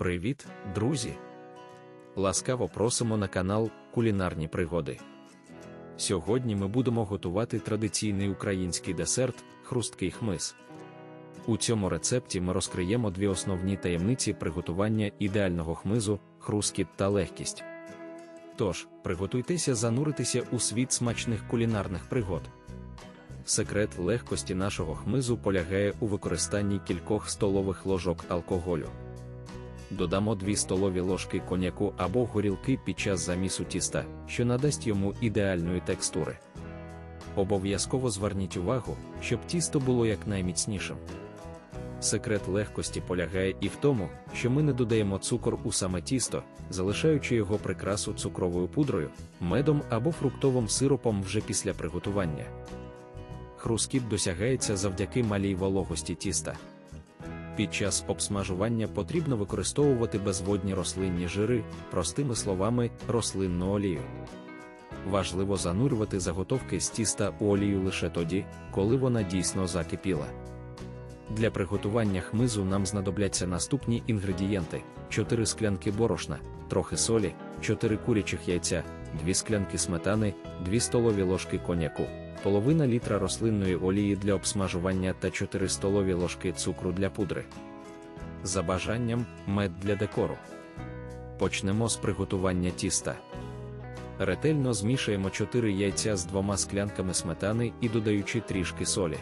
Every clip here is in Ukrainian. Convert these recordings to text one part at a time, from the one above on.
Привіт, друзі! Ласкаво просимо на канал Кулінарні пригоди. Сьогодні ми будемо готувати традиційний український десерт хрусткий хмиз. У цьому рецепті ми розкриємо дві основні таємниці приготування ідеального хмизу, хрускіт та легкість. Тож, приготуйтеся зануритися у світ смачних кулінарних пригод. Секрет легкості нашого хмизу полягає у використанні кількох столових ложок алкоголю. Додамо 2 столові ложки коньяку або горілки під час замісу тіста, що надасть йому ідеальної текстури. Обов'язково зверніть увагу, щоб тісто було якнайміцнішим. Секрет легкості полягає і в тому, що ми не додаємо цукор у саме тісто, залишаючи його прикрасу цукровою пудрою, медом або фруктовим сиропом вже після приготування. Хрускіт досягається завдяки малій вологості тіста. Під час обсмажування потрібно використовувати безводні рослинні жири, простими словами, рослинну олію. Важливо занурювати заготовки з тіста у олію лише тоді, коли вона дійсно закипіла. Для приготування хмизу нам знадобляться наступні інгредієнти: 4 склянки борошна, трохи солі, 4 курячих яйця, 2 склянки сметани, 2 столові ложки коньяку, половина літра рослинної олії для обсмажування та 4 столові ложки цукру для пудри. За бажанням мед для декору. Почнемо з приготування тіста. Ретельно змішаємо 4 яйця з двома склянками сметани і додаючи трішки солі.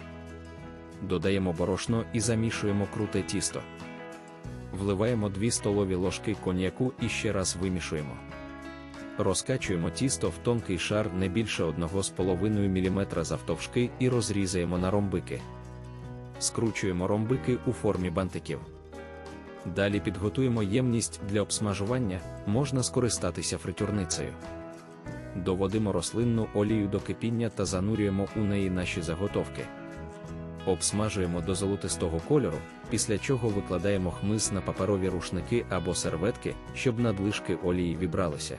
Додаємо борошно і замішуємо круте тісто. Вливаємо 2 столові ложки коньяку і ще раз вимішуємо. Розкачуємо тісто в тонкий шар не більше 1,5 мм завтовшки і розрізаємо на ромбики. Скручуємо ромбики у формі бантиків. Далі підготуємо ємність для обсмажування, можна скористатися фритюрницею. Доводимо рослинну олію до кипіння та занурюємо у неї наші заготовки. Обсмажуємо до золотистого кольору, після чого викладаємо хмиз на паперові рушники або серветки, щоб надлишки олії вібралися.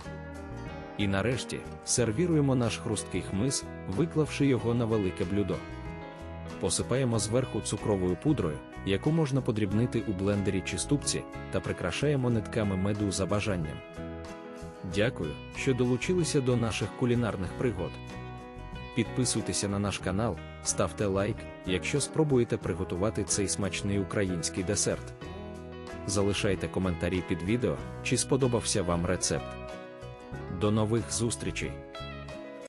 І нарешті сервіруємо наш хрусткий хмиз, виклавши його на велике блюдо. Посипаємо зверху цукровою пудрою, яку можна подрібнити у блендері чи ступці, та прикрашаємо нитками меду за бажанням. Дякую, що долучилися до наших кулінарних пригод. Підписуйтеся на наш канал, ставте лайк, якщо спробуєте приготувати цей смачний український десерт. Залишайте коментарі під відео, чи сподобався вам рецепт. До нових зустрічей!